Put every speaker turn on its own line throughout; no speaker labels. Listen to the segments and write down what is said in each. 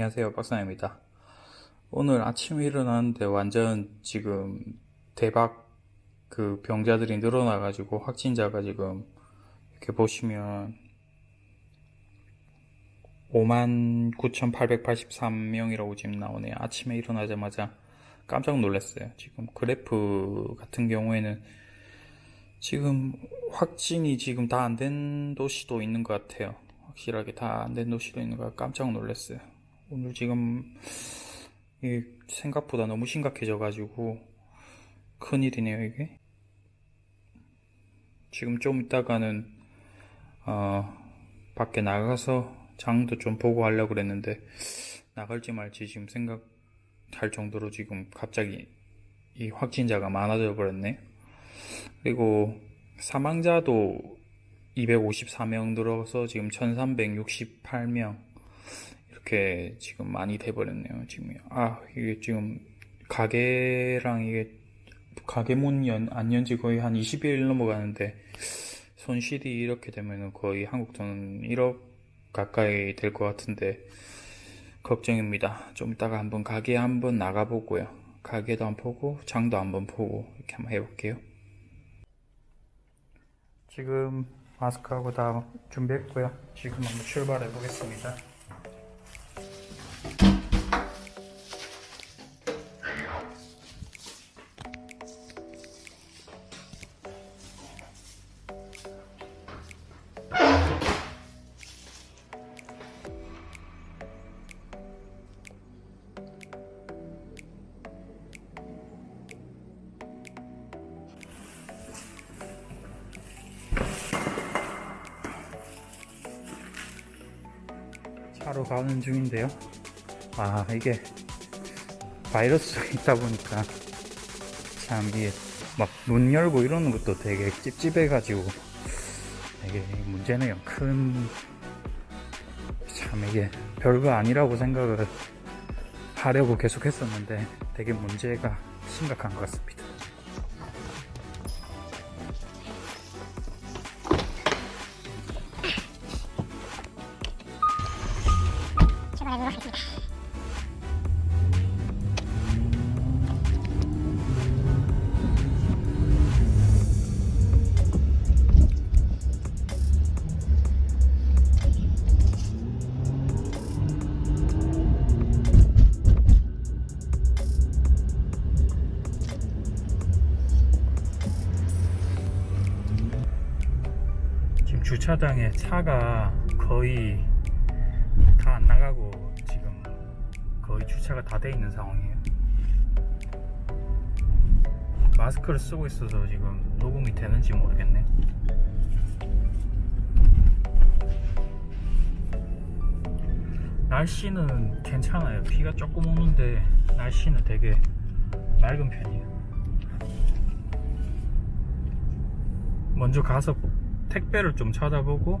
안녕하세요 박사입니다 오늘 아침에 일어났는데 완전 지금 대박 그 병자들이 늘어나 가지고 확진자가 지금 이렇게 보시면 59,883명이라고 지금 나오네요 아침에 일어나자마자 깜짝 놀랐어요 지금 그래프 같은 경우에는 지금 확진이 지금 다 안 된 도시도 있는 것 같아요. 확실하게 다 안 된 도시도 있는 것 같아요. 깜짝 놀랐어요. 오늘 지금 생각보다 너무 심각해져 가지고 큰일이네요 이게 지금 좀 있다가는 어, 밖에 나가서 장도 좀 보고 하려고 그랬는데 나갈지 말지 지금 생각할 정도로 지금 갑자기 이 확진자가 많아져 버렸네 그리고 사망자도 254명 들어서 지금 1368명 그렇게 지금 많이 돼버렸네요. 지금요. 아, 이게 지금 가게랑 이게 가게 문 연, 안 연지 거의 한 20일 넘어가는데 손실이 이렇게 되면 은 거의 한국 돈 1억 가까이 될 것 같은데 걱정입니다. 좀 이따가 한번 가게 한번 나가보고요. 가게도 한번 보고 장도 한번 보고 이렇게 한번 해볼게요. 지금 마스크하고 다 준비했고요. 지금 한번 출발해 보겠습니다. 하러 가는 중인데요. 아, 이게 바이러스가 있다 보니까 참 이게 막문 열고 이러는 것도 되게 찝찝해가지고 이게 문제네요. 큰, 참 이게 별거 아니라고 생각을 하려고 계속 했었는데 되게 문제가 심각한 것 같습니다. 차가 거의 다 안 나가고 지금 거의 주차가 다 돼 있는 상황이에요. 마스크를 쓰고 있어서 지금 녹음이 되는지 모르겠네. 날씨는 괜찮아요. 비가 조금 오는데 날씨는 되게 맑은 편이에요. 먼저 가서 택배를 좀 찾아보고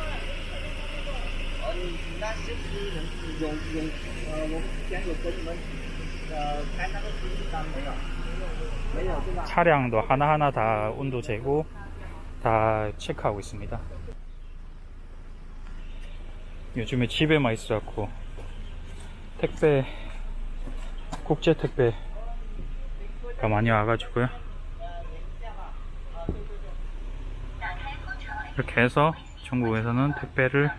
那是不是有有呃我们之前有和你们呃开那个试运单没有
차량도 하나하나 다 온도 재고 다 체크하고 있습니다. 요즘에 집에만 있어갖고 택배 국제 택배가 많이 와가지고요. 이렇게 해서 중국에서는 택배를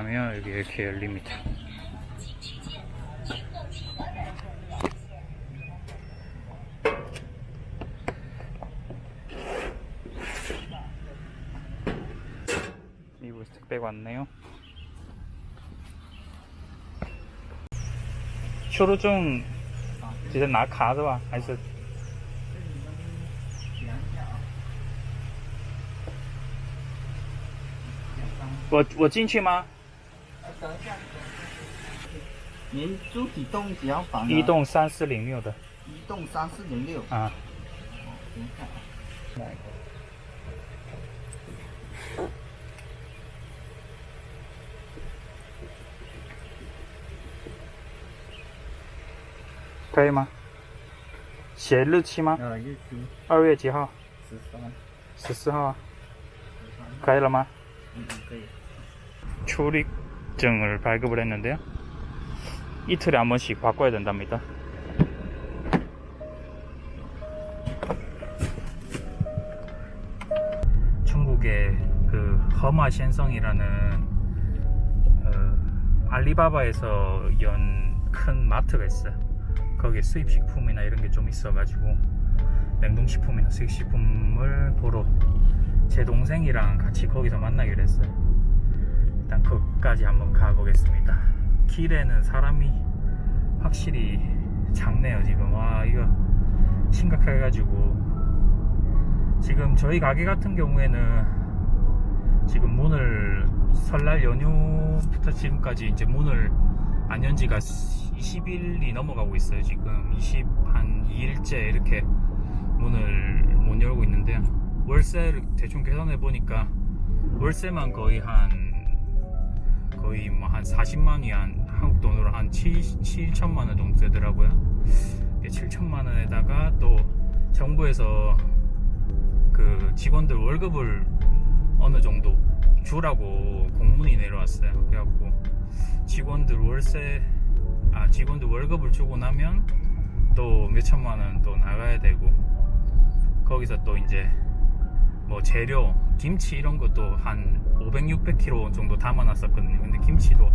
하면 여기 이렇게 열립니다. 이불 택배가 왔네요. 초로종 지금 아, 나 카드와 아직 我我进去吗？
您具几栋几号房呢？
一栋三四零六的。
一栋三四零六。
啊。行好。来。可以吗？写日期吗？啊，日期。二月几号？十四。十四号。可以了吗？嗯，可以。处理。 증을 발급을 했는데요. 이틀에 한 번씩 바꿔야 된답니다. 중국의 그 허마 셴성이라는 어, 알리바바에서 연 큰 마트가 있어요. 거기에 수입식품이나 이런 게 좀 있어가지고 냉동식품이나 수입식품을 보러 제 동생이랑 같이 거기서 만나기로 했어요. 일단 거기까지 한번 가보겠습니다 길에는 사람이 확실히 작네요 지금 와 이거 심각해 가지고 지금 저희 가게 같은 경우에는 지금 문을 설날 연휴부터 지금까지 이제 문을 안 연지가 20일이 넘어가고 있어요 지금 20 한 2일째 이렇게 문을 못 열고 있는데 월세를 대충 계산해 보니까 월세만 거의 한 거의 뭐한 40만 원이 한 한국 돈으로 한 7, 7천만 원 정도 되더라고요. 7천만 원에다가 또 정부에서 그 직원들 월급을 어느 정도 주라고 공문이 내려왔어요. 그래갖고 직원들 월세 아 직원들 월급을 주고 나면 또 몇천만 원 또 나가야 되고 거기서 또 이제 뭐 재료, 김치 이런 것도 한 500, 600kg 정도 담아놨었거든요. 근데 김치도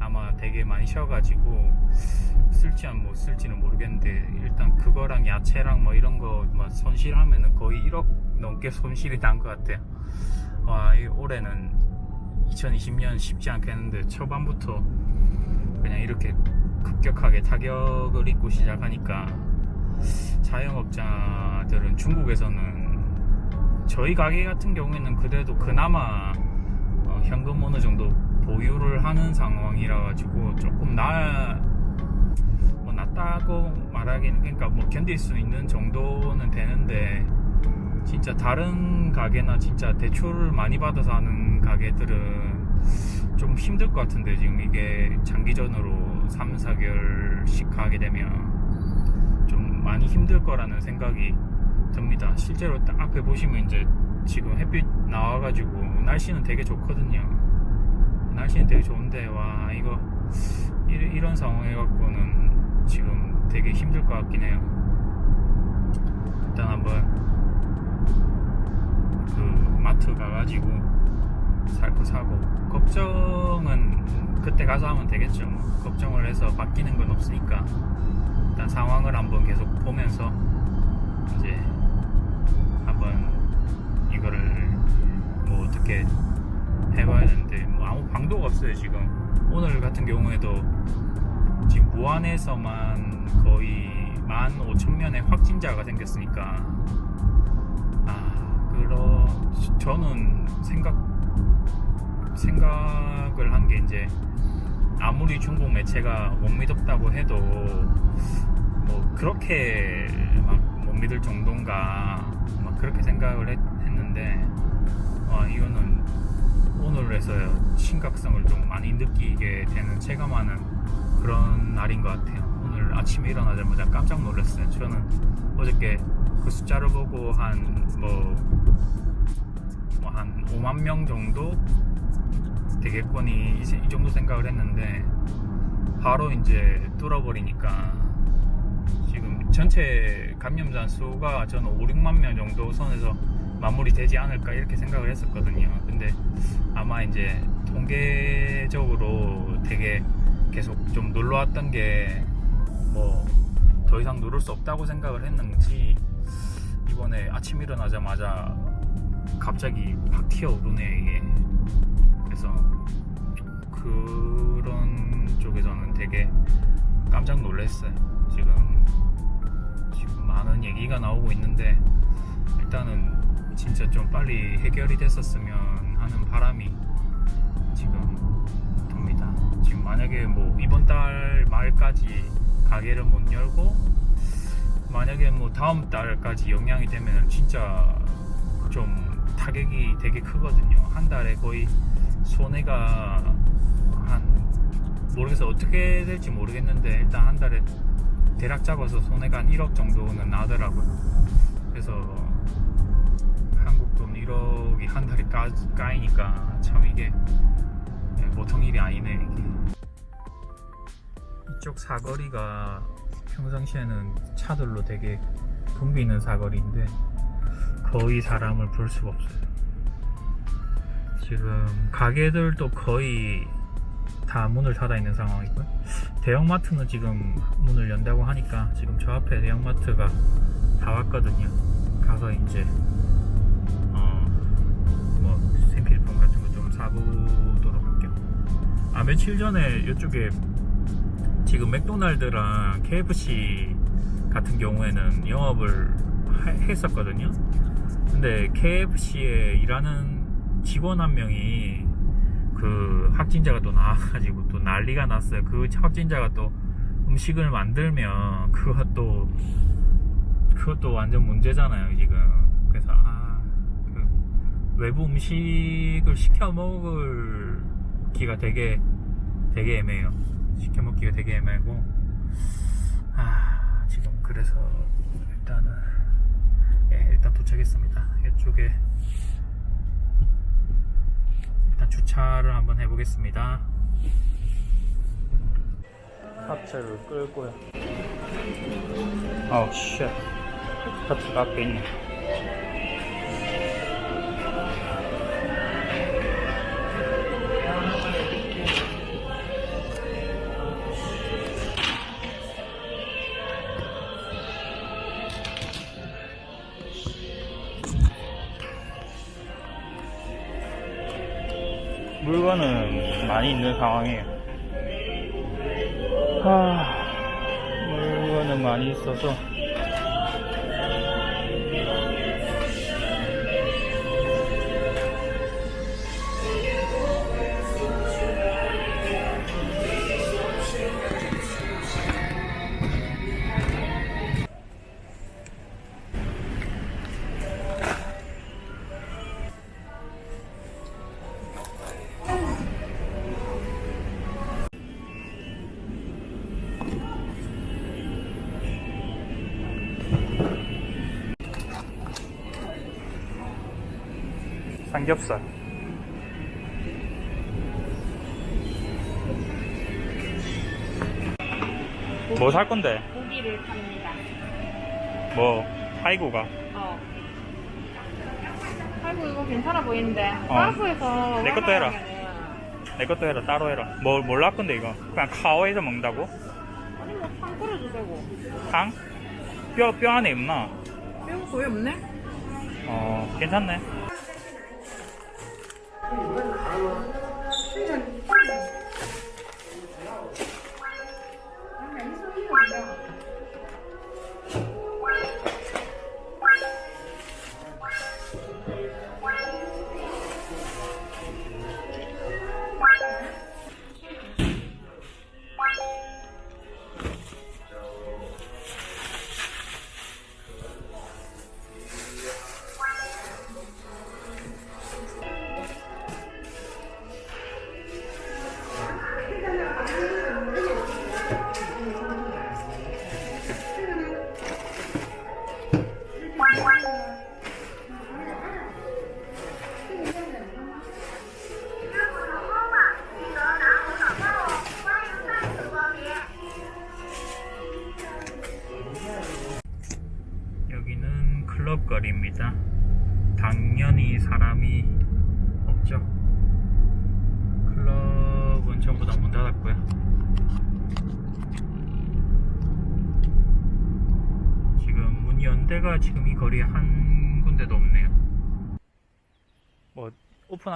아마 되게 많이 쉬어가지고 쓸지 안뭐 쓸지는 모르겠는데 일단 그거랑 야채랑 뭐 이런 거막 뭐 손실하면은 거의 1억 넘게 손실이 난 것 같아요. 와, 아, 올해는 2020년 쉽지 않겠는데 초반부터 그냥 이렇게 급격하게 타격을 입고 시작하니까 자영업자들은 중국에서는 저희 가게 같은 경우에는 그래도 그나마 어, 현금 어느 정도 보유를 하는 상황이라 가지고 조금 나뭐 낫다고 말하기는 그러니까 뭐 견딜 수 있는 정도는 되는데 진짜 다른 가게나 진짜 대출을 많이 받아서 하는 가게들은 좀 힘들 것 같은데 지금 이게 장기전으로 3, 4개월씩 가게 되면 좀 많이 힘들 거라는 생각이 듭니다. 실제로 딱 앞에 보시면 이제 지금 햇빛 나와가지고 날씨는 되게 좋거든요. 날씨는 되게 좋은데 와 이거 이, 런 상황에 갖고는 지금 되게 힘들 것 같긴 해요. 일단 한번 그 마트 가가지고 살거 사고 걱정은 그때 가서 하면 되겠죠. 뭐 걱정을 해서 바뀌는 건 없으니까 일단 상황을 한번 계속 보면서 이제 어떻게 해봐야 되는데 뭐 아무 방도가 없어요 지금 오늘 같은 경우에도 지금 무안에서만 거의 15,000명의 확진자가 생겼으니까 아 그러 저는 생각 생각을 한 게 이제 아무리 중국 매체가 못 믿었다고 해도 뭐 그렇게 막 못 믿을 정도인가 막 그렇게 생각을 했 하는데 어, 이거는 오늘에서 심각성을 좀 많이 느끼게 되는 체감하는 그런 날인 것 같아요. 오늘 아침에 일어나자마자 깜짝 놀랐어요. 저는 어저께 그 숫자를 보고 한 뭐 한 5만 뭐, 뭐 명 정도 되겠거니 이이 정도 생각을 했는데 바로 이제 뚫어버리니까 지금 전체 감염자 수가 저는 5, 6만 명 정도 선에서 마무리되지 않을까 이렇게 생각을 했었거든요. 근데 아마 이제 통계적으로 되게 계속 좀 놀러 왔던 게 뭐 더 이상 누를 수 없다고 생각을 했는지 이번에 아침 일어나자마자 갑자기 팍 튀어오르네 이게 그래서 그런 쪽에서는 되게 깜짝 놀랐어요 지금 지금 많은 얘기가 나오고 있는데 일단은 진짜 좀 빨리 해결이 됐었으면 하는 바람이 지금 듭니다. 지금 만약에 뭐 이번 달 말까지 가게를 못 열고 만약에 뭐 다음 달까지 영향이 되면 진짜 좀 타격이 되게 크거든요. 한 달에 거의 손해가 한 모르겠어 어떻게 될지 모르겠는데 일단 한 달에 대략 잡아서 손해가 한 1억 정도는 나더라고요. 그래서 한국 돈 1억이 한 달에 까, 까이니까 참 이게 보통 예, 뭐 일이 아니네 이게. 이쪽 사거리가 평상시에는 차들로 되게 붐비는 사거리인데 거의 사람을 볼 수가 없어요. 지금 가게들도 거의 다 문을 닫아 있는 상황이고요. 대형마트는 지금 문을 연다고 하니까 지금 저 앞에 대형마트가 다 왔거든요. 가서 이제 사보도록 할게요 아 며칠 전에 이쪽에 지금 맥도날드랑 KFC 같은 경우에는 영업을 하, 했었거든요 근데 KFC에 일하는 직원 한 명이 그 확진자가 또 나와가지고 또 난리가 났어요 그 확진자가 또 음식을 만들면 그것도 그것도 완전 문제잖아요 지금 그래서 아 외부 음식을 시켜 먹을 기가 되게 되게 애매해요. 시켜 먹기가 되게 애매하고 아 지금 그래서 일단은 예, 일단 도착했습니다. 이쪽에 일단 주차를 한번 해보겠습니다. 하체를 끌고요. 아우 쉣. 하체 앞에 있네. 여유가는 많이 있는 상황이에요. 하, 아, 물건은 많이 있어서 삼겹살 뭐 뭐살 건데?
고기를 팝니다.
뭐 하이구가?
어. 아이고 이거 괜찮아 보이는데 어. 가스에서
내 것도 해라. 내 것도 해라 따로 해라 뭐, 뭘로 건데 이거? 그냥 카오에서 먹는다고?
아니 뭐탕 끓여도 되고
탕? 뼈, 뼈 안에 있나?
이 거의 없네
어 괜찮네 那你们拿了吗？这个，你个。要呀，你一意怎么样？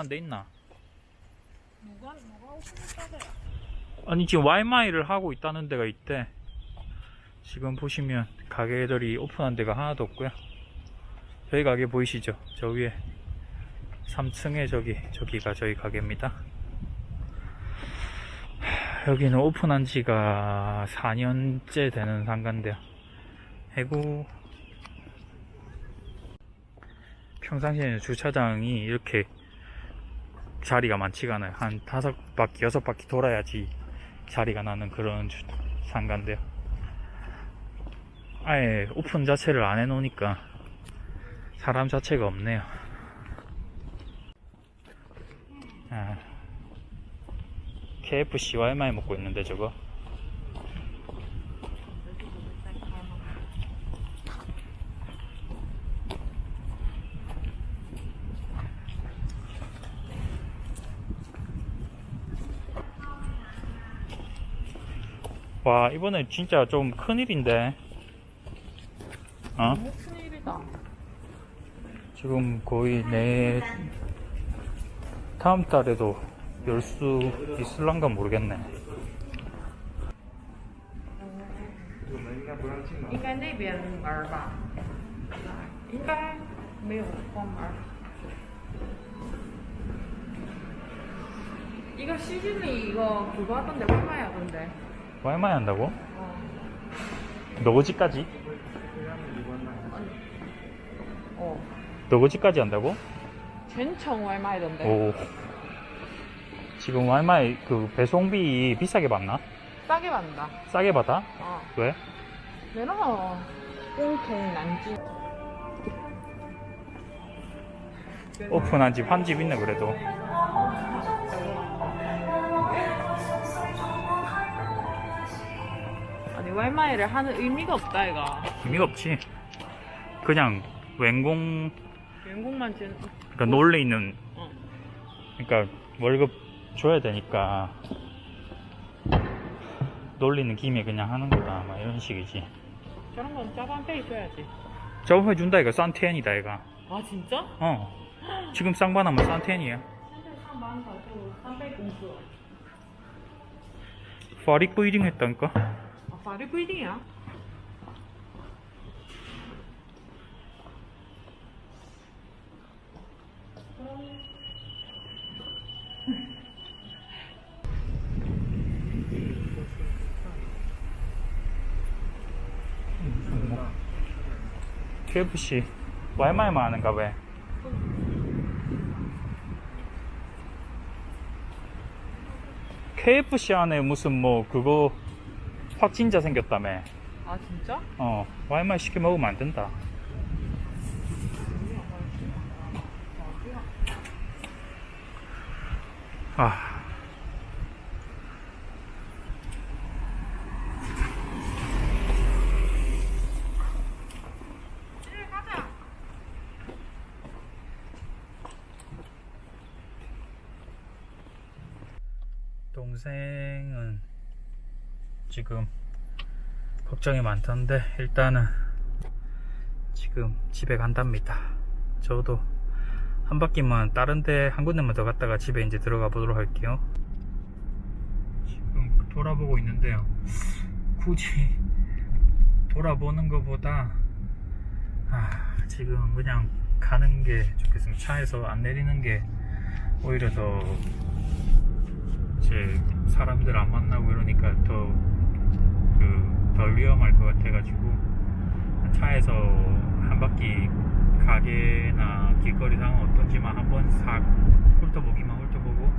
만한 데 있나?
누가 누가 오픈했다
아니 지금 와이마이를 하고 있다는 데가 있대. 지금 보시면 가게들이 오픈한 데가 하나도 없고요. 저희 가게 보이시죠? 저 위에 3층에 저기 저기가 저희 가게입니다. 여기는 오픈한 지가 4년째 되는 상가인데요. 해구 평상시에는 주차장이 이렇게 자리가 많지가 않아요. 한 다섯 바퀴, 여섯 바퀴 돌아야지 자리가 나는 그런 상가인데요. 아예 오픈 자체를 안 해놓으니까 사람 자체가 없네요. 아, KFC 와이마이 먹고 있는데 저거. 와 이번에 진짜 좀 큰일인데
어? 큰일이다
지금 거의 내 다음 달에도 열 수 있을란가 모르겠네 인간 那边儿吧
인간 没有关门이거 시즌이 이거 그거 하던데 얼마야 근데
얼마에 뭐 한다고? 너구지까지? 어. 너구지까지 한다고?
全程얼이마이던데 오.
지금 얼마에그 배송비 비싸게 받나?
싸게 받는다. 싸게 받아? 어. 왜? 내놔. 꽁통 난지.
오픈한 집 한 집 있네 그래도.
외말마이를 하는 의미가 없다 이거
의미가 없지. 그냥 웬공 연공만 지 그러니까 놀래 있는 어. 그러니까 월급 줘야 되니까 놀리는 김에 그냥 하는 거다 막 이런 식이지.
저런 건 짜반 페이 줘야지.
저번에 준다 이거 산티엔이다 이거.
아 진짜?
어. 지금 쌍반하면 산티엔이야.
산페이 공수.
파리 뿌이딩 했다니까.
Fare bu idi ya.
KFC 와이마이만 하는가 왜? KFC 안에 무슨 뭐 그거 확진자 생겼다며. 아 진짜? 어, 와인만 시켜 먹으면 안 된다. 아. 동생 지금 걱정이 많던데 일단은 지금 집에 간답니다 저도 한 바퀴만 다른데 한 군데만 더 갔다가 집에 이제 들어가 보도록 할게요 지금 돌아보고 있는데요 굳이 돌아보는 것보다 아, 지금 그냥 가는 게 좋겠습니다 차에서 안 내리는 게 오히려 더 이제 사람들 안 만나고 이러니까 더 그덜 위험할 것 같아가지고 차에서 한 바퀴 가게나 길거리 상황 어떤지만 한번 싹 훑어보기만 훑어보고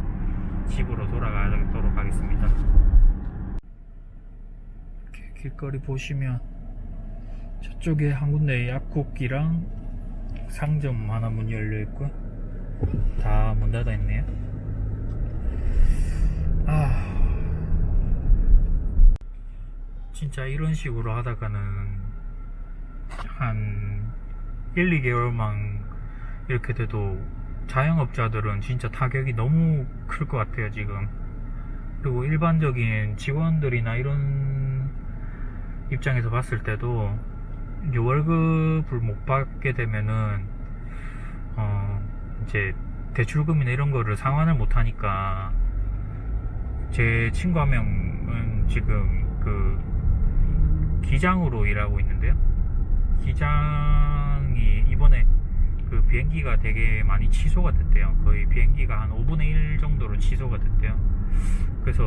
집으로 돌아가도록 하겠습니다. 이렇게 길거리 보시면 저쪽에 한 군데 약국이랑 상점 하나 문 열려 있고 다 문 닫아 있네요. 아. 진짜 이런 식으로 하다가는 한 1, 2개월만 이렇게 돼도 자영업자들은 진짜 타격이 너무 클 것 같아요, 지금. 그리고 일반적인 직원들이나 이런 입장에서 봤을 때도 이제 월급을 못 받게 되면은, 어, 이제 대출금이나 이런 거를 상환을 못 하니까 제 친구 한 명은 지금 그 기장으로 일하고 있는데요. 기장이 이번에 그 비행기가 되게 많이 취소가 됐대요. 거의 비행기가 한 5분의 1 정도로 취소가 됐대요. 그래서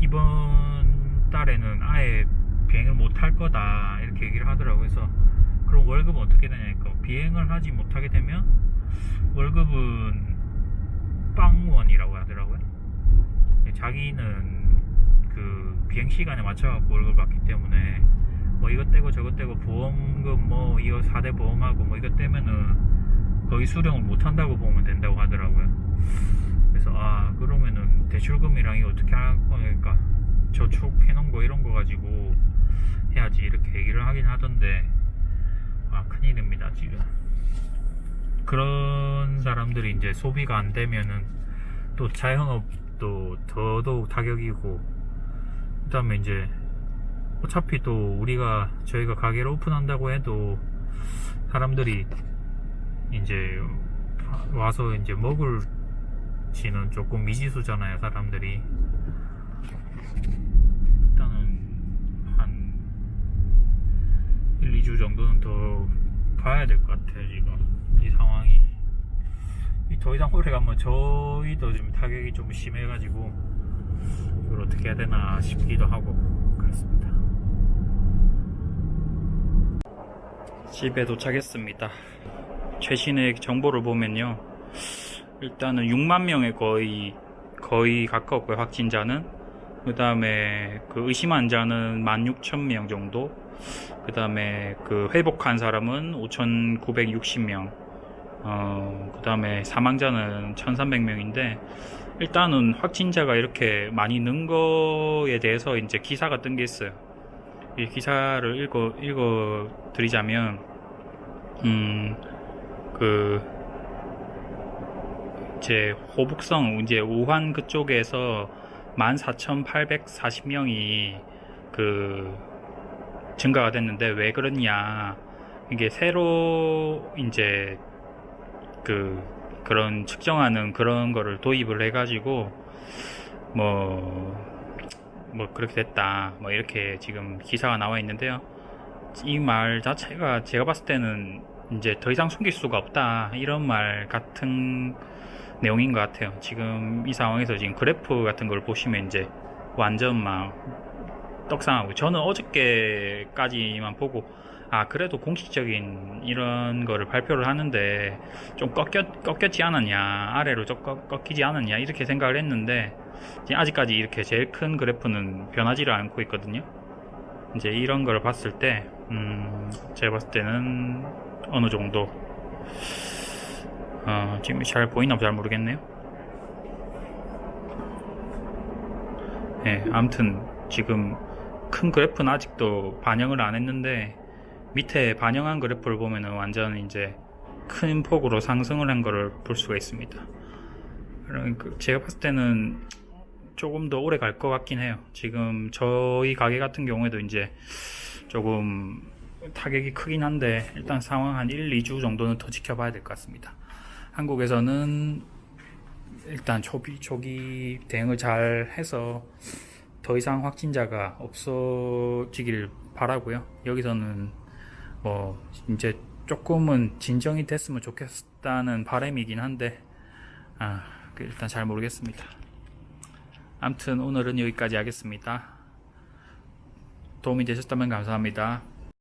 이번 달에는 아예 비행을 못할 거다 이렇게 얘기를 하더라고요. 그래서 그럼 월급 은 어떻게 되냐니까 비행을 하지 못하게 되면 월급은 빵원이라고 하더라고요. 자기는 그 비행 시간에 맞춰갖고 월급 받기 때문에 뭐 이것 떼고 저것 떼고 보험금 뭐 이거 4대 보험하고 뭐 이것 떼면은 거의 수령을 못 한다고 보면 된다고 하더라고요. 그래서 아 그러면은 대출금이랑 이 어떻게 할 거니까 저축해놓은 거 이런 거 가지고 해야지 이렇게 얘기를 하긴 하던데 아 큰일입니다 지금 그런 사람들이 이제 소비가 안 되면은 또 자영업도 더더욱 타격이고 그 다음에 이제 어차피 또 우리가 저희가 가게를 오픈한다고 해도 사람들이 이제 와서 이제 먹을 지는 조금 미지수잖아요 사람들이 일단은 한 1, 2주 정도는 더 봐야 될 것 같아요 지금 이 상황이 더 이상 오래 가면 뭐 저희도 지금 타격이 좀 심해가지고 이걸 어떻게 해야 되나 싶기도 하고 그렇습니다 집에 도착했습니다 최신의 정보를 보면요 일단은 6만 명에 거의 거의 가까웠고요 확진자는 그 다음에 그 의심 환자는 16,000명 정도 그 다음에 그 회복한 사람은 5,960명 어, 그 다음에 사망자는 1,300명인데 일단은 확진자가 이렇게 많이 는 거에 대해서 이제 기사가 뜬 게 있어요. 이 기사를 읽어 읽어 드리자면 음그 제 호북성 이제 우한 그쪽에서 14,840명이 그 증가가 됐는데 왜 그러냐 이게 새로 이제 그 그런 측정하는 그런 거를 도입을 해가지고 뭐뭐 뭐 그렇게 됐다 뭐 이렇게 지금 기사가 나와 있는데요. 이 말 자체가 제가 봤을 때는 이제 더 이상 숨길 수가 없다 이런 말 같은 내용인 것 같아요. 지금 이 상황에서 지금 그래프 같은 걸 보시면 이제 완전 막 떡상하고 저는 어저께까지만 보고 아 그래도 공식적인 이런 거를 발표를 하는데 좀 꺾였, 꺾였지 않았냐 아래로 좀 꺾, 이지 않았냐 이렇게 생각을 했는데 아직까지 이렇게 제일 큰 그래프는 변하지를 않고 있거든요 이제 이런 걸 봤을 때 음, 제가 봤을 때는 어느 정도 어, 지금 잘 보이나 잘 모르겠네요 예, 네, 아튼 지금 큰 그래프는 아직도 반영을 안 했는데 밑에 반영한 그래프를 보면은 완전 이제 큰 폭으로 상승을 한 거를 볼 수가 있습니다. 그 제가 봤을 때는 조금 더 오래 갈 것 같긴 해요. 지금 저희 가게 같은 경우에도 이제 조금 타격이 크긴 한데 일단 상황 한 1, 2주 정도는 더 지켜봐야 될 것 같습니다. 한국에서는 일단 초기, 초기 대응을 잘 해서 더 이상 확진자가 없어지길 바라고요. 여기서는 뭐 이제 조금은 진정이 됐으면 좋겠다는 바람이긴 한데 아, 그 일단 잘 모르겠습니다. 암튼 오늘은 여기까지 하겠습니다. 도움이 되셨다면 감사합니다.